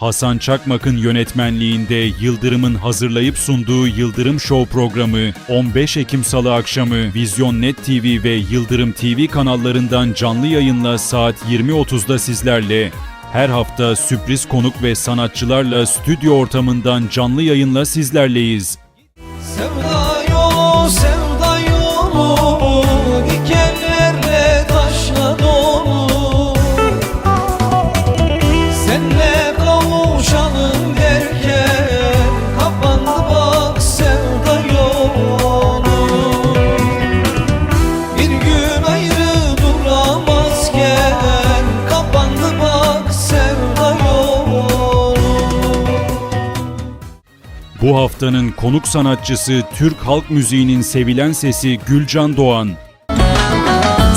Hasan Çakmak'ın yönetmenliğinde Yıldırım'ın hazırlayıp sunduğu Yıldırım Show programı 15 Ekim Salı akşamı Vizyon Net TV ve Yıldırım TV kanallarından canlı yayınla saat 20.30'da sizlerle her hafta sürpriz konuk ve sanatçılarla stüdyo ortamından canlı yayınla sizlerleyiz. Sevda yolu, sevda Bu haftanın konuk sanatçısı Türk halk müziğinin sevilen sesi Gülcan Doğan.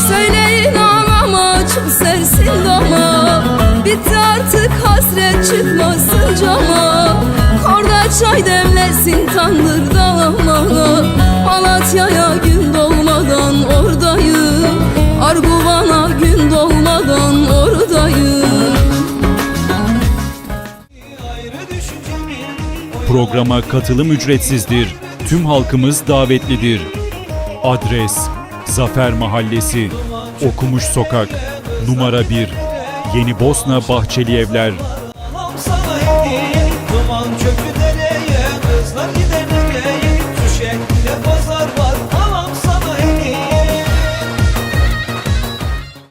Söyleyin ama çok sersin dama Bitti artık hasret çıkmasın cama. Korda çay demlesin tandır dalama Malatya'ya gün doğmadan oradayım. Arguvan'a gün doğmadan oradayım. Ayrı düşüncemin Programa katılım ücretsizdir. Tüm halkımız davetlidir. Adres Zafer Mahallesi Okumuş Sokak Numara 1 Yeni Bosna Bahçeli Evler Duman çöktü dereye Kızlar gider